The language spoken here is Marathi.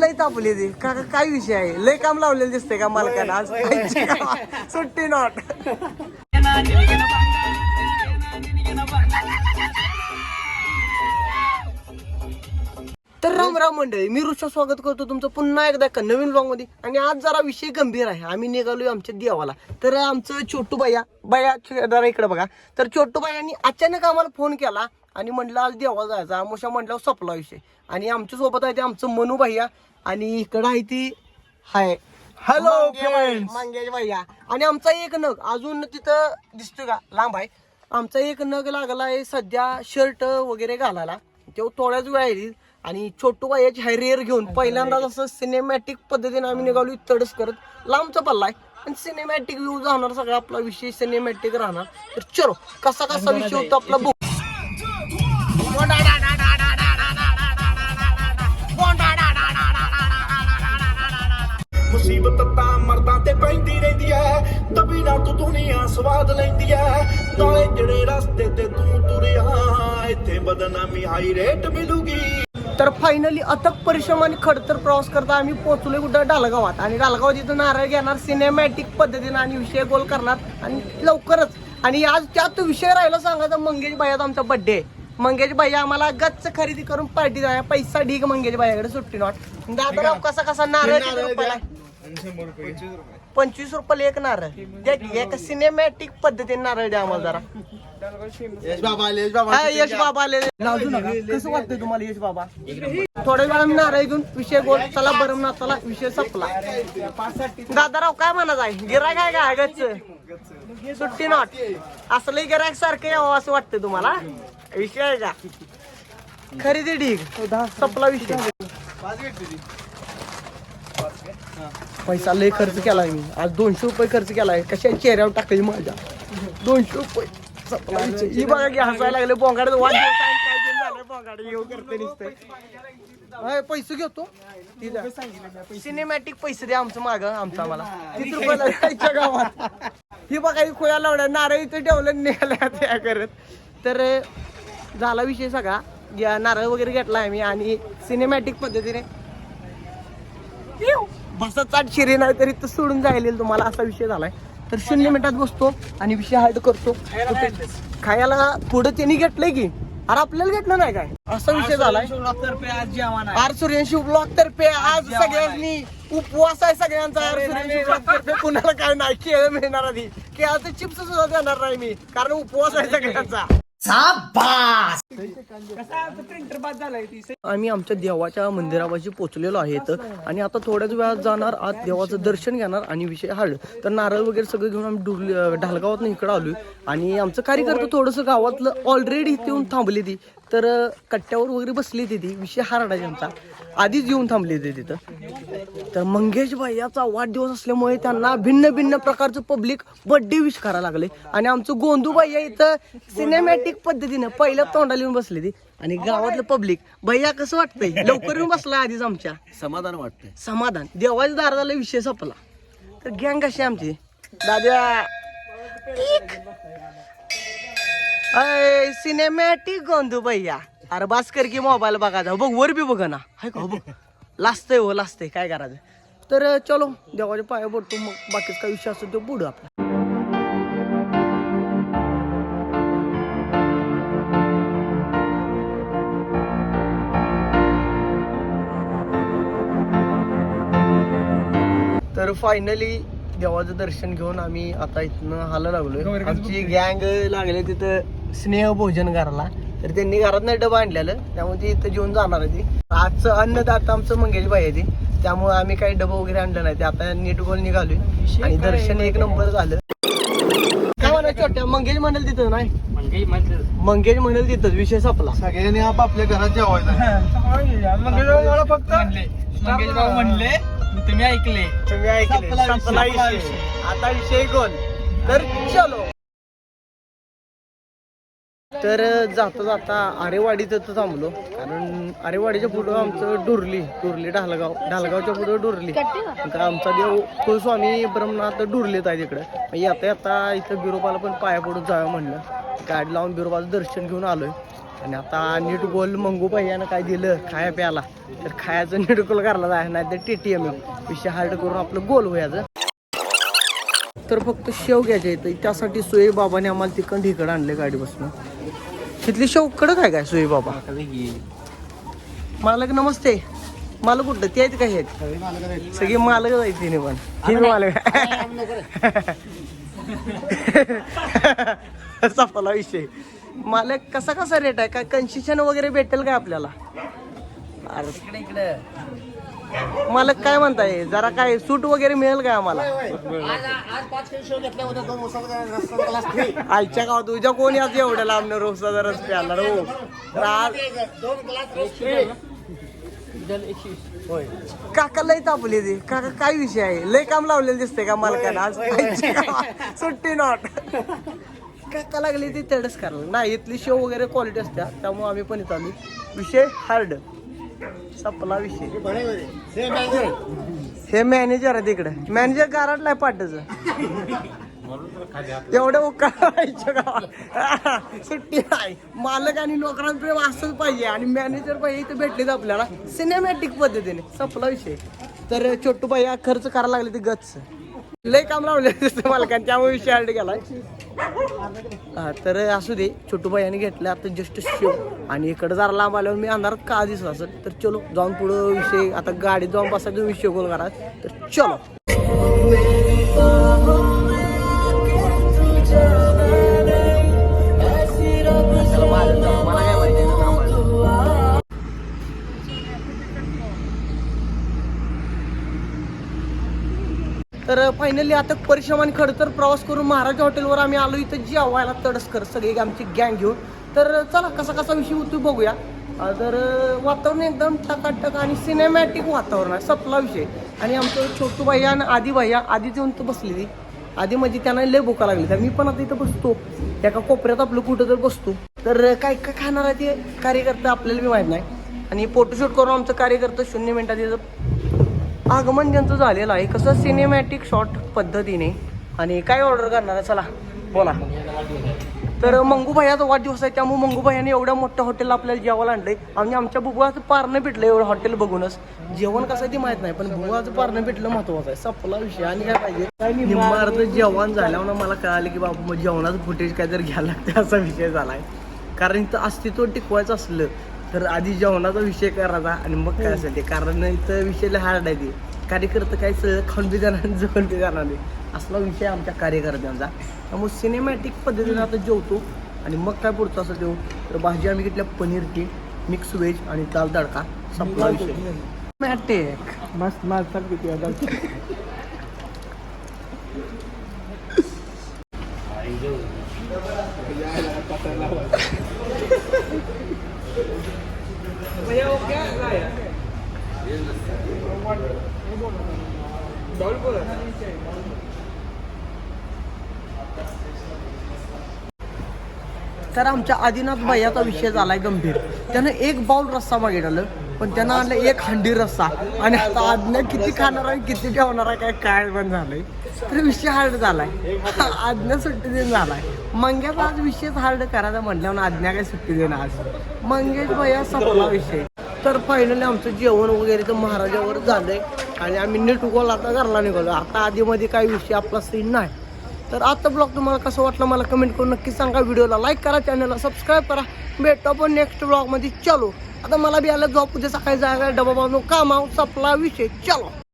लय तापली ती. का का- काय विषय आहे? लय काम लावलेलं दिसतंय का मालकानं? आज. सुट्टी नॉट तर राम राम मंडळी मी ऋषा स्वागत करतो तुमचं पुन्हा एकदा एका नवीन ब्लॉगमध्ये. आणि आज जरा विषय गंभीर आहे. आम्ही निघालोय आमच्या देवाला. तर आमचं छोटू बाया बाया जरा इकडे बघा. तर छोटू बायांनी अचानक आम्हाला फोन केला आणि म्हटलं आज देवाला जायचं. आमोशा म्हटल्यावर सपला विषय. आणि आमच्यासोबत आहे ते आमचं मनू भैया आणि इकडं आहे ती हाय. Friends. मंगेश भैया. आणि आमचा एक नग अजून तिथं दिसतोय का? लांब आहे. आमचा एक नग लागलाय सध्या शर्ट वगैरे घालायला. तेव्हा थोड्याच वेळ येईल आणि छोटू बायाची हायरियर घेऊन पहिल्यांदा असं सिनेमॅटिक पद्धतीने आम्ही निघालो तडस करत. लांबचा पल्ला आहे. आणि सिनेमॅटिक व्ह्यू जाणार सगळा आपला विषय सिनेमॅटिक राहणार. तर चलो कसा कसा विषय होतो आपला बुक ਪੈਂਦੀ ਰਹਿੰਦੀ ਐ ਤਬੀ ਨਾ ਤੂੰ ਦੁਨੀਆ ਸਵਾਦ ਲੈਂਦੀ ਐ ਨਾਲੇ ਜਿਹੜੇ ਰਸਤੇ ਤੇ ਤੂੰ ਤੁਰਿਆ ਇੱਥੇ ਬਦਨਾਮੀ ਹਾਈ ਰੇਟ ਮਿਲੂਗੀ तर फायनली अथक परिश्रम आणि खडतर प्रवास करता आम्ही पोहोचलोय कुठं डालगावात आणि डालगावात इथं नारळ घेणार सिनेमॅटिक पद्धतीने आणि विषय गोल करणार आणि लवकरच आणि आज त्यात विषय राहिला सांगायचा मंगेश भाईयाचा आमचा बर्थडे आहे मंगेश भाई आम्हाला गच्च खरेदी करून पार्टी द्या पैसा ढीग मंगेश भाईकडे सुट्टी नॉट दादा कसा कसा नारळ किती रुपयाला आहे? पंचवीस रुपयाला एक नारळ. द्या की एका सिनेमॅटिक पद्धतीने नारळ द्या आम्हाला जरा. यश बाबा यश बाबा हा, यश बाबा आले लाजू नका कसं वाटतंय तुम्हाला यश बाबा? थोड्या वेळा नारळ घेऊन विषय गोल चला बरं ना चला विषय संपला. दादाराव काय म्हणत आहे गिराय काय काय गच्च. सुट्टी नॉट असलं गिरायक सारखं यावं असं वाटतंय तुम्हाला? विषय आहे का? खरेदी ठीक संपला विषय. पैसा लय खर्च केलाय मी. आज दोनशे रुपये खर्च केलाय. कशा चेहऱ्यावर टाकली माझ्या? दोनशे रुपये. विषय. ही बघा की हसायला लागले. बोंगाडे होय, पैसे घेतो. सिनेमॅटिक पैसे द्या आमचं माग आमचं आम्हाला. तीस रुपयाला जायच्या गावात. ही बघा ही खोया लावण्या नारळ इथे ठेवलं निघाल्या त्या करत तर झाला विषय सगळा. या नारळ वगैरे घेतला आम्ही आणि सिनेमॅटिक पद्धतीने बसा चाट शिरी नाही तरी तर सोडून जाईल तुम्हाला असा विषय झालाय. तर शून्य मिनिटात बसतो आणि विषय हार्ड करतो. खायला पुढे त्यांनी घेतलंय की? अरे आपल्याला घेतलं नाही काय? असा विषय झालाय. आर सूर्यवंशी ब्लॉग तर्फे आज सगळ्यांनी उपवास आहे सगळ्यांचा. आर ब्लॉग तर्फे कुणाला काय नाही केळ मिळणार आधी. केळाचं चिप्स सुद्धा देणार नाही मी कारण उपवास आहे सगळ्यांचा. आम्ही आमच्या देवाच्या मंदिरापाशी पोहोचलेलो आहे आणि आता थोड्याच वेळात जाणार आज देवाचं दर्शन घेणार आणि विषय हाड तर नारळ वगैरे सगळं घेऊन आम्ही ढालगावात इकडं आलोय. आणि आमचं कार्यकर्ता थोडंसं गावातलं ऑलरेडी इथे येऊन थांबली ती तर कट्ट्यावर वगैरे बसली ती ती. विषय हारडायचा आमचा आधीच येऊन थांबली होती तिथं. तर मंगेश भाईयाचा वाढदिवस असल्यामुळे त्यांना भिन्न भिन्न प्रकारचं पब्लिक बर्थडे विश करायला लागले. आणि आमचं गोंदू भैया इथं सिनेमॅटिक पद्धतीनं पहिल्या तोंडाला येऊन बसले ती आणि गावातलं पब्लिक भैया कसं वाटतंय? लवकर येऊन बसला आधीच आमच्या. समाधान वाटतंय. समाधान. देवाच्या दाराला विषय संपला. तर गँग कशी आहे आमची दादा अय सिनेमॅटिक गोंधू भैया. अरे बास कर की मोबाईल बघायचा बघ वर बी बघ ना. हाय का? हो बघ. लाजतंय हो लाजतंय. काय करायचं? तर चलो. देवाच्या पाया पडतो. मग बाकीच काय विषय असतो तो पुढं आपला. तर फायनली देवाचं दर्शन घेऊन आम्ही आता इथनं हाला लागलोय. आमची गँग लागले तिथं स्नेह भोजन करायला तर त्यांनी घरात नाही डबा आणलेलं त्यामुळे ती इथं जेवून जाणार आहे ती. आजचं अन्नदाता आमचं मंगेश भाई आहे ती. त्यामुळे आम्ही काही डबा वगैरे आणलं नाही. ते आता नीट गोल निघालोय. आणि दर्शन एक नंबर झालं. काय म्हणा छोट्या मंगेश म्हणेल तिथं नाही? मंगेश म्हणेल तिथंच विषय संपला. सगळ्यांनी आपापल्या घरात जेवायला फक्त मंगेश भाऊ म्हणले. तुम्ही ऐकले. तुम्ही ऐकले. आता विषय गोल. तर चलो. तर जाता जाता आरेवाडीत तर थांबलो. कारण आरेवाडीच्या पुढं आमचं डुरली डुरली ढालगाव ढालगावच्या पुढं डुरली. तर आमचा देव कुलस्वामी ब्रह्मनाथ डुरलेत आहे तिकडं मग येता येता इथं बिरोबाला पण पाया पडून जावं म्हणलं. गाडी लावून बिरोबाचं दर्शन घेऊन आलोय. आणि आता नीट गोल मंगू यानं काय दिलं खाया प्यायला तर खायचं नीट गोल करायला जाय नाही तर टी टी एम विषय हार्ड करून आपलं गोल व्हायचं तर फक्त शेव घ्यायचे इथं. त्यासाठी सोयी बाबाने आम्हाला तिकडं इकडं आणले गाडी बसणं तिथली शेव कडक आहे काय सोयी बाबा? मालक नमस्ते. मालक कुठं? ते आहेत काय आहेत. सगळी मालक आहेत तिने पण. तिने मालक. सफला विषय. मालक कसा कसा रेट आहे? काय कन्सेशन वगैरे भेटेल काय आपल्याला? इकडे. मालक काय म्हणताय? जरा काय सूट वगैरे मिळेल काय आम्हाला? आजच्या गावात तुझ्या कोणी आज एवढ्या लांब रोजचा जरा प्याला हो. तर आज होय. काका लय तापले ते. काका काय विषय आहे? लय काम लावलेलं दिसतंय का मालकाला आज आजच्या गावात सुट्टी नॉट काका लागली ती तेवढंच करायला. नाही इथली शो वगैरे क्वालिटी असत्या त्यामुळे आम्ही पण इथं आली विषय हार्ड सपला विषय. हे मॅनेजर आहे तिकडे. मॅनेजर गारटलाय पाटच एवढं उकाळायच्या गावात सुट्टी नाही. मालक आणि नोकरांप्रेम असंच पाहिजे आणि मॅनेजर पाहिजे इथे भेटलेच आपल्याला सिनेमॅटिक पद्धतीने. सपला विषय. तर छोटू बाई खर्च करायला लागले ते गच लय काम लावले मालकाने त्यामुळे विषय गेलाय हा तर असू दे छोटू यांनी घेतलं आता जस्ट शिव. आणि इकडे जरा लांब आल्यावर मी अंधारात का दिसत असेल? तर चलो जाऊन पुढं विषय आता गाडीत जाऊन बसायचा विषय गोल करा तर चलो. तर फायनली आता परिश्रम आणि खडतर प्रवास करून महाराज हॉटेलवर आम्ही आलो इथं जेवायला तडसकर सगळी आमची गँग घेऊन. तर चला कसा कसा विषय होतो बघूया. तर वातावरण एकदम टकाटक आणि सिनेमॅटिक वातावरण आहे सपला विषय. आणि आमचं छोटू भैया आणि आदी भैया आधी येऊन तर बसलेली. आधी म्हणजे त्यांना लय भुका लागली तर मी पण आता इथं बसतो. एका कोपऱ्यात आपलं कुठं तर बसतो. तर काय काय खाणार आहे ते कार्यकर्ते आपल्याला बी माहीत नाही. आणि फोटोशूट करून आमचं कार्यकर्ता शून्य मिनिटात आगमन ज्यांचं झालेलं आहे कसं सिनेमॅटिक शॉट पद्धतीने आणि काय ऑर्डर करणार आहे चला बोला. तर मंगू भैयाचा वाढदिवस आहे त्यामुळे मंगू भैयाने एवढ्या मोठ्या हॉटेलला आपल्याला जेवायला आणलंय. आणि आमच्या बुबुळाचं पारणं पिटलं एवढं हॉटेल बघूनच. जेवण कसं आहे ते माहीत नाही पण बुबुळाचं पारणं पिटलं महत्वाचं आहे. सपला विषय आणि काय पाहिजे? निम्मा जेवण झाल्यावर मला कळालं की बाबा मग जेवणाचं फुटेज काय तर घ्यायला लागते असा विषय झालाय. कारण इथं अस्तित्व टिकवायचं असलं तर आधी जेवणाचा विषय करायचा आणि मग काय असेल ते. कारण इथं विषय हार्ड आहे ते. कार्यकर्ते काय सगळं खाऊन बी जाणार आणि जेवण बी जाणार नाही. असला विषय आमच्या कार्यकर्त्यांचा. त्यामुळे सिनेमॅटिक पद्धतीने आता जेवतो आणि मग काय पुढचं असं देऊ तर भाजी आम्ही घेतल्या पनीरची मिक्स व्हेज आणि दाल तडका. संपला विषय. मॅटिक मस्त मस्त तर आमच्या आदिनाथ भैयाचा विषय झालाय गंभीर. त्यानं एक बाउल रस्सा मागितलं पण त्यांना आणलं एक हंडी रस्सा. आणि आता आज्ञा किती खाणार आहे किती ठेवणार आहे काय काय पण झालंय. तर विषय हार्ड झालाय. आज्ञा सुट्टी देऊन झालाय. मंग्याचा आज विशेष हार्ड करायचा म्हटल्यावर आज्ञा काय सुट्टी देणार? आज मंगेश भैया संपला विषय. तर फायनली आमचं जेवण वगैरे तर महाराजावर झालंय. आणि आम्ही नीट उगवला आता घरला निघालो. आता आधीमध्ये काही विषय आपला सीन नाही. तर आता ब्लॉग तुम्हाला कसं वाटलं मला कमेंट करून नक्की सांगा. व्हिडिओला लाईक करा चॅनलला सबस्क्राईब करा. भेटतो आपण नेक्स्ट ब्लॉगमध्ये चलो. आता मला बी आलं जॉब उद्या सकाळी जायला. डबा बांधून कामाव सपला विषय. चलो.